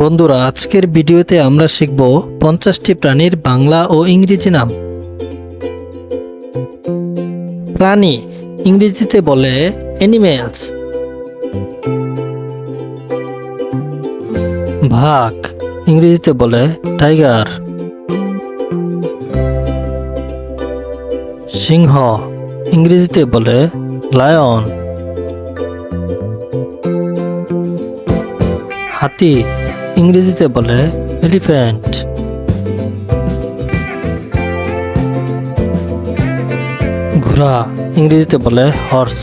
বন্ধুরা, আজকের ভিডিওতে আমরা শিখব পঞ্চাশটি প্রাণীর বাংলা ও ইংরেজি নাম। প্রাণী ইংরেজিতে বলে অ্যানিমেলস ভাগ ইংরেজিতে বলে টাইগার সিংহ ইংরেজিতে বলে লায়ন হাতি ইংরেজিতে বলে এলিফ্যান্ট। ঘোড়া ইংরেজিতে বলে হর্স।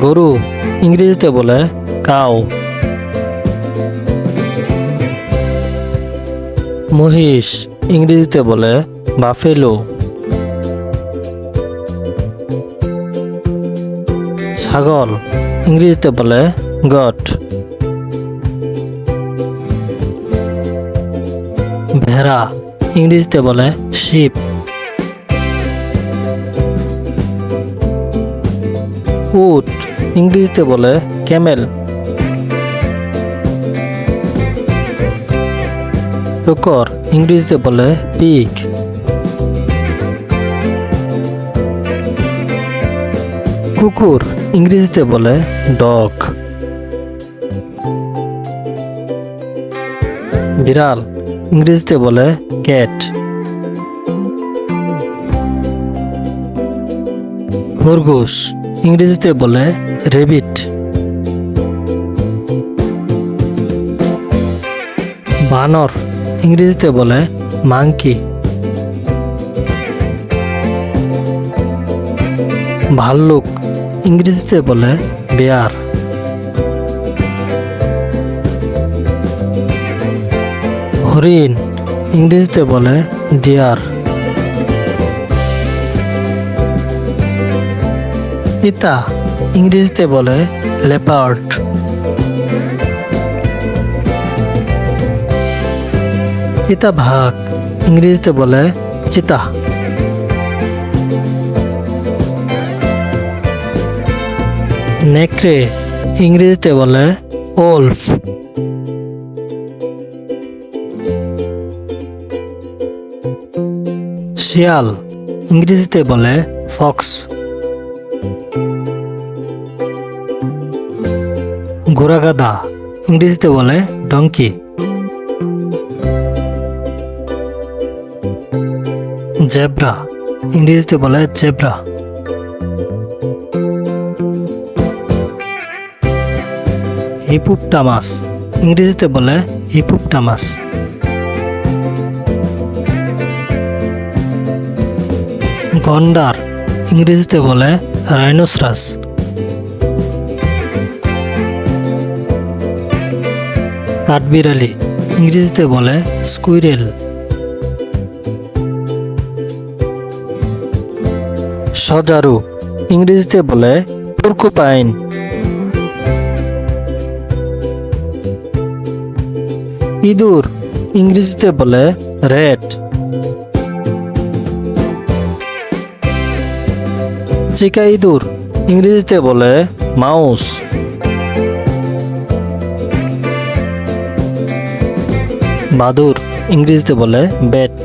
গরু ইংরেজিতে বলে কাউ। মহিষ ইংরেজিতে বলে বাফেলো। ছাগল ইংরেজিতে বলে গট ভেড়া ইংরেজিতে বলে শিপ। উট ইংরেজিতে বলে ক্যামেল। ইংরেজিতে বলে পিক। কুকুর ইংরেজিতে বলে ডগ। বিড়াল ইংরেজিতে বলে ক্যাট। খরগোশ ইংরেজিতে বলে রেবিট। বানর ইংরেজিতে বলে মাংকি। ভাল্লুক ইংরেজিতে বলে বেয়ার। হরিণ ইংরেজিতে বলে ডিয়ার। পিতা ইংরেজিতে বলে লেপার্ড। চিতা ভাগ ইংরেজিতে বলে চিতা। নেকড়ে ইংরেজিতে বলে ওলফ। শিয়াল ইংরেজিতে বলে ফক্স। ঘোড়াগাদা ইংরেজিতে বলে ডঙ্কি জেব্রা ইংরেজিতে বলে জেব্রা। হিপুপটামাস। ইংরেজিতে বলে হিপুপটামাস। গন্ডার, ইংরেজিতে বলে রাইনোসরাস। কাঠবিড়ালি, ইংরেজিতে বলে স্কুইরেল। সজারু, ইংরেজিতে বলে পোর্কুপাইন। ইঁদুর, ইংরেজিতে বলে রেড। চিকা ইঁদুর, ইংরেজিতে বলে মাউস। বাদুর, ইংরেজিতে বলে ব্যাট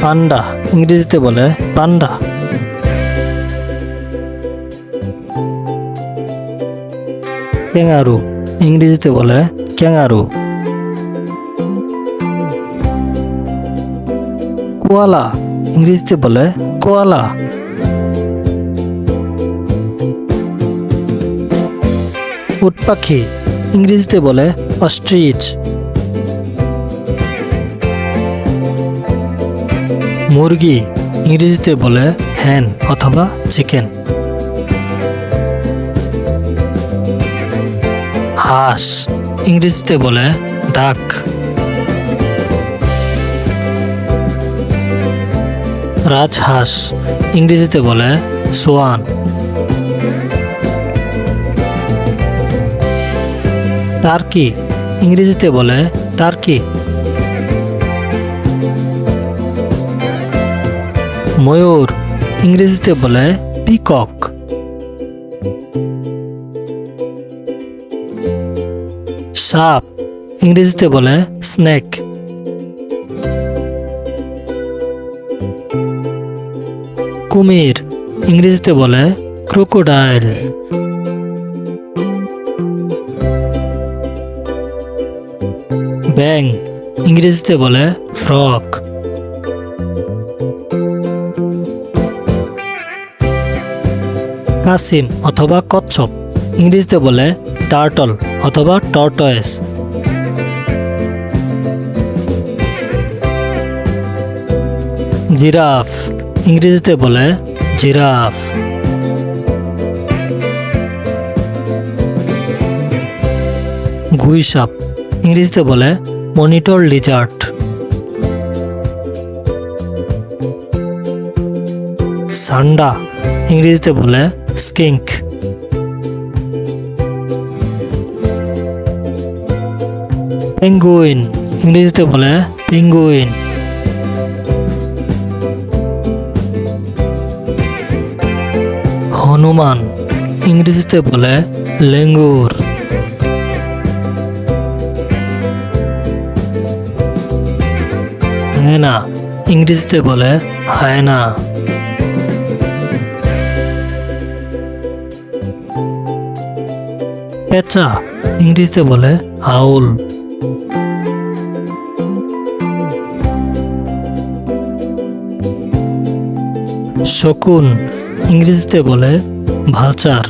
পান্ডা, ইংরেজিতে বলে পান্ডা। ক্যাঙ্গারু ইংরেজিতে বলে ক্যাঙ্গারু কোয়ালা, ইংরেজিতে বলে কোয়ালা। উট পাখি ইংরেজিতে বলে অস্ট্রিচ। মুরগি, ইংরেজিতে বলে হ্যান অথবা চিকেন হাঁস, ইংরেজিতে বলে ডাক। রাজহাঁস, ইংরেজিতে বলে সোয়ান। টার্কি, ইংরেজিতে বলে টার্কি। ময়ূর, ইংরেজিতে বলে পিকক। সাপ, ইংরেজিতে বলে স্নেক কুমির, ইংরেজিতে বলে ক্রোকোডাইল ব্যাং ইংরেজিতে বলে ফ্রক কাসিম অথবা কচ্ছপ, ইংরেজিতে বলে টার্টল অথবা টর্টয়েস। জিরাফ, ইংরেজিতে বলে জিরাফ। গুইসাপ, ইংরেজিতে বলে মনিটর লিজার্ট সান্ডা, ইংরেজিতে বলে স্কিঙ্ক। পেঙ্গুইন ইংরেজিতে বলে পেঙ্গুইন হনুমান। ইংরেজিতে বলে লেঙ্গুর। হেনা ইংরেজিতে বলে হায়না। পেঁচা। ইংরেজিতে বলে হাউল শকুন ইংরেজিতে বলে ভালচার।